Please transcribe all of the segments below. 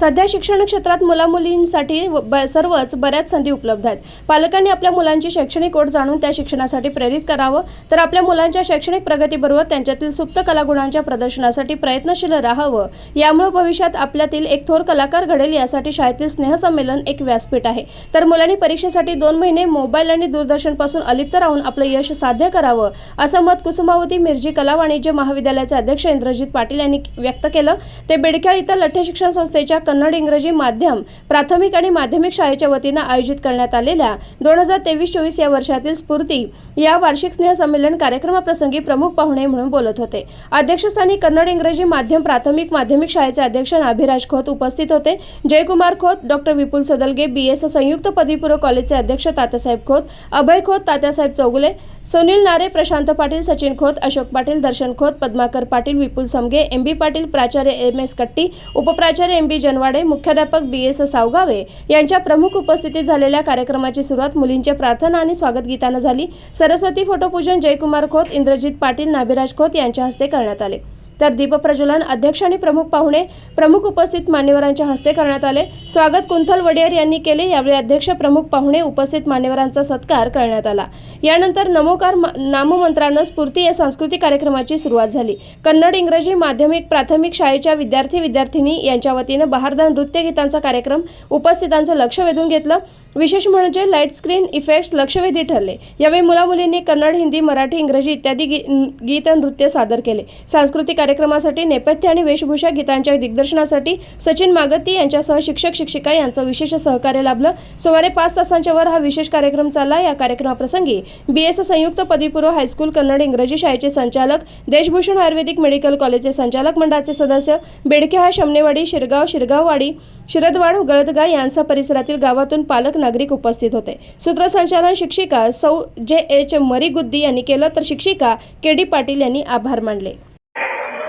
सध्या शिक्षण क्षेत्रात मुलामुलींसाठी व- ब- सर्वच बऱ्याच संधी उपलब्ध आहेत. पालकांनी आपल्या मुलांची शैक्षणिक ओढ जाणून त्या शिक्षणासाठी प्रेरित करावं. तर आपल्या मुलांच्या शैक्षणिक प्रगतीबरोबर त्यांच्यातील सुप्त कलागुणांच्या प्रदर्शनासाठी प्रयत्नशील राहावं. यामुळे भविष्यात आपल्यातील एक थोर कलाकार घडेल यासाठी शाळेतील स्नेहसंमेलन एक व्यासपीठ आहे. तर मुलांनी परीक्षेसाठी दोन महिने मोबाईल आणि दूरदर्शनपासून अलिप्त राहून आपलं यश साध्य करावं असं मत कुसुमावती मिरजी कला वाणिज्य महाविद्यालयाचे अध्यक्ष इंद्रजित पाटील यांनी व्यक्त केलं. ते बेडखेळ इथं लठ्ठे शिक्षण संस्थेच्या कन्नड इंग्रजी माध्यम प्राथमिक आणि माध्यमिक शाळेच्या वतीनं आयोजित करण्यात आलेल्या दोन हजार तेवीस चोवीस या वर्षातील स्फूर्ती या वार्षिक स्नेहसंमेलन कार्यक्रमाप्रसंगी प्रमुख पाहुणे म्हणून बोलत होते. अध्यक्षस्थानी कन्नड इंग्रजी माध्यम प्राथमिक माध्यमिक शाळेचे अध्यक्ष नाभिराज खोत उपस्थित होते. Jaykumar Khot doctor Vipul Sadalge B S संयुक्त पदवीपूर्व कॉलेजचे अध्यक्ष तात्यासाहेब खोत अभय खोत तात्यासाहेब चौगुले सुनील नारे प्रशांत पाटील सचिन खोत अशोक पाटील दर्शन खोत पद्माकर पाटील विपुल समगे एम बी पाटील प्राचार्य एम एस कट्टी उपप्राचार्य एम बी जनवाडे मुख्याध्यापक बी एस सावगावे यांच्या प्रमुख उपस्थितीत झालेल्या कार्यक्रमाची सुरुवात मुलींच्या प्रार्थना आणि स्वागत गीतानं झाली. सरस्वती फोटोपूजन जयकुमार खोत इंद्रजित पाटील नाभिराज खोत यांच्या हस्ते करण्यात आले. तर दीपप्रज्वलन अध्यक्ष आणि प्रमुख पाहुणे प्रमुख उपस्थित मान्यवरांच्या हस्ते करण्यात आले. स्वागत कुंथल वडियार यांनी केले. यावेळी अध्यक्ष प्रमुख पाहुणे उपस्थित मान्यवरांचा सत्कार करण्यात आला. यानंतर नमोकार नाममंत्रानं स्फूर्ती या सांस्कृतिक कार्यक्रमाची सुरुवात झाली. कन्नड इंग्रजी माध्यमिक प्राथमिक शाळेच्या विद्यार्थी विद्यार्थिनी यांच्या वतीनं बहारदार नृत्य गीतांचा कार्यक्रम उपस्थितांचं लक्ष वेधून घेतलं. विशेष म्हणजे लाइट स्क्रीन इफेक्ट्स लक्षवेधी ठरले. यावेळी मुलामुलींनी कन्नड हिंदी मराठी इंग्रजी इत्यादी गी गीत नृत्य सादर केले. सांस्कृतिक कार्यक्रमासाठी नेपथ्य आणि वेशभूषा गीतांच्या दिग्दर्शनासाठी सचिन मागती यांच्यासह शिक्षक शिक्षिका यांचं विशेष सहकार्य लाभलं. सुमारे पाच तासांच्या वर हा विशेष कार्यक्रम चालला. या कार्यक्रमाप्रसंगी बी एस संयुक्त पदवीपूर्व हायस्कूल कन्नड इंग्रजी शाळेचे संचालक देशभूषण आयुर्वेदिक मेडिकल कॉलेजचे संचालक मंडळाचे सदस्य बेडकेहा शमनेवाडी शिरगाव शिरगाववाडी शिरदवाड गळदगा यांसह परिसरातील गावातून पालक नागरिक उपस्थित होते. सूत्रसंचालन शिक्षिका सौ जे एच मरीगुद्दी यांनी केलं तर शिक्षिका के डी पाटील यांनी आभार मानले.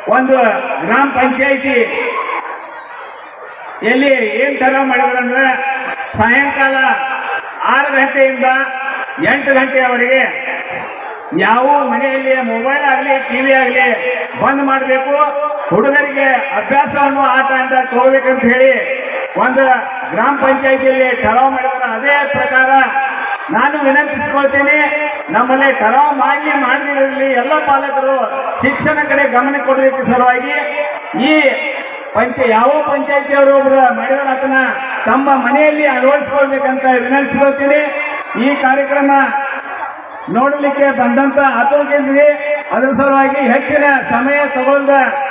ಒಂದು ಗ್ರಾಮ ಪಂಚಾಯಿತಿ. ಎಲ್ಲಿ ಏನ್ ತರ ಮಾಡಿದ್ರಂದ್ರೆ ಸಾಯಂಕಾಲ ಆರು ಗಂಟೆಯಿಂದ ಎಂಟು ಗಂಟೆಯವರೆಗೆ ಯಾವ ಮನೆಯಲ್ಲಿ ಮೊಬೈಲ್ ಆಗಲಿ ಟಿವಿ ಆಗಲಿ ಬಂದ್ ಮಾಡಬೇಕು. ಹುಡುಗರಿಗೆ ಅಭ್ಯಾಸವನ್ನು ಆಟ ಅಂತ ತಗೋಬೇಕಂತ ಹೇಳಿ ಒಂದು ಗ್ರಾಮ ಪಂಚಾಯಿತಿಯಲ್ಲಿ ಠರಾವ್ ಮಾಡಿದ್ರೆ. ಅದೇ ಪ್ರಕಾರ ನಾನು ವಿನಂತಿಸಿಕೊಳ್ತೇನೆ, ನಮ್ಮಲ್ಲಿ ಕರಾವ ಮಾಡಲಿ ಮಾಡಲಿರಲಿ ಎಲ್ಲ ಪಾಲಕರು ಶಿಕ್ಷಣ ಕಡೆ ಗಮನ ಕೊಡಲಿಕ್ಕೆ ಸಲುವಾಗಿ ಈ ಪಂಚ, ಯಾವ ಪಂಚಾಯತಿಯವರು ಒಬ್ಬರು ಮಾಡಿದ ತಮ್ಮ ಮನೆಯಲ್ಲಿ ಅಳವಡಿಸ್ಕೊಳ್ಬೇಕಂತ ವಿನಂತಿಸ್ಕೊಳ್ತೀನಿ. ಈ ಕಾರ್ಯಕ್ರಮ ನೋಡಲಿಕ್ಕೆ ಬಂದಂತ ಆತಂಕಿದ್ವಿ ಅದರ ಸಲುವಾಗಿ ಹೆಚ್ಚಿನ ಸಮಯ ತಗೊಂಡ